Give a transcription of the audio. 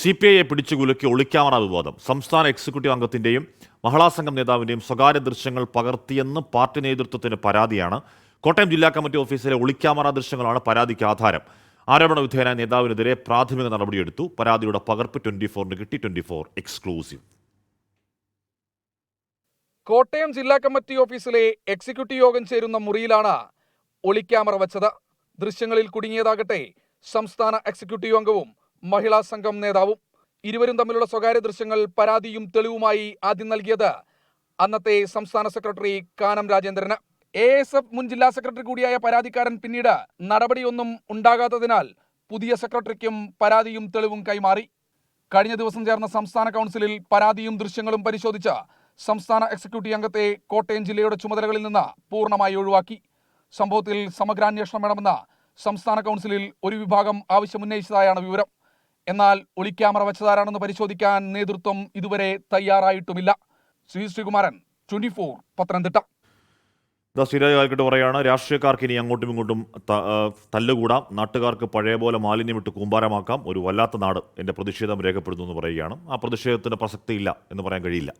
C P ഐയെ പിടിച്ചു കുലുക്കി ഒളിക്കാമറ വിവാദം. സംസ്ഥാന എക്സിക്യൂട്ടീവ് അംഗത്തിന്റെയും മഹിളാ സംഘം നേതാവിന്റെയും സ്വകാര്യ ദൃശ്യങ്ങൾ പകർത്തിയെന്ന് പാർട്ടി നേതൃത്വത്തിന് പരാതിയാണ്. കോട്ടയം ജില്ലാ കമ്മിറ്റി ഓഫീസിലെ ഒളിക്യാമറ ദൃശ്യങ്ങളാണ് പരാതിക്ക് ആധാരം. ആരോപണ വിധേയനായ നേതാവിനെതിരെ പ്രാഥമിക നടപടിയെടുത്തു. പരാതിയുടെ പകർപ്പ് ട്വന്റി ഫോറിന് കിട്ടി. Twenty four exclusive. കോട്ടയം ജില്ലാ കമ്മിറ്റി ഓഫീസിലെ എക്സിക്യൂട്ടീവ് യോഗം ചേരുന്ന മുറിയിലാണ് ഒളിക്യാമറ വച്ചത്. ദൃശ്യങ്ങളിൽ കുടുങ്ങിയതാകട്ടെ സംസ്ഥാന എക്സിക്യൂട്ടീവ് അംഗവും മഹിളാ സംഘം നേതാവും ഇരുവരും തമ്മിലുള്ള സ്വകാര്യ ദൃശ്യങ്ങൾ പരാതിയും തെളിവുമായി ആദ്യം നൽകിയത് അന്നത്തെ സംസ്ഥാന സെക്രട്ടറി കാനം രാജേന്ദ്രന്. എ എസ് എഫ് മുൻ ജില്ലാ സെക്രട്ടറി കൂടിയായ പരാതിക്കാരൻ പിന്നീട് നടപടിയൊന്നും ഉണ്ടാകാത്തതിനാൽ പുതിയ സെക്രട്ടറിക്കും പരാതിയും തെളിവും കൈമാറി. കഴിഞ്ഞ ദിവസം ചേർന്ന സംസ്ഥാന കൗൺസിലിൽ പരാതിയും ദൃശ്യങ്ങളും പരിശോധിച്ച സംസ്ഥാന എക്സിക്യൂട്ടീവ് അംഗത്തെ കോട്ടയം ജില്ലയുടെ ചുമതലകളിൽ നിന്ന് പൂർണമായി ഒഴിവാക്കി. സംഭവത്തിൽ സമഗ്രാന്വേഷണം വേണമെന്ന സംസ്ഥാന കൗൺസിലിൽ ഒരു വിഭാഗം ആവശ്യമുന്നയിച്ചതായാണ് വിവരം. എന്നാൽ ഒളിക്യാമറ വെച്ചതാരാണെന്ന് പരിശോധിക്കാൻ നേതൃത്വം ഇതുവരെ തയ്യാറായിട്ടുമില്ല. ശ്രീ ശ്രീകുമാരൻ ട്വന്റി ഫോർ പത്തനംതിട്ട സ്ഥിരമായിട്ട് പറയാണ് രാഷ്ട്രീയക്കാർക്ക് ഇനി അങ്ങോട്ടും ഇങ്ങോട്ടും തല്ലുകൂടാം. നാട്ടുകാർക്ക് പഴയ പോലെ മാലിന്യം ഇട്ട് കൂമ്പാരമാക്കാം. ഒരു വല്ലാത്ത നാട് എന്റെ പ്രതിഷേധം രേഖപ്പെടുന്നു എന്ന് പറയുകയാണ്. ആ പ്രതിഷേധത്തിന് പ്രസക്തിയില്ല എന്ന് പറയാൻ കഴിയില്ല.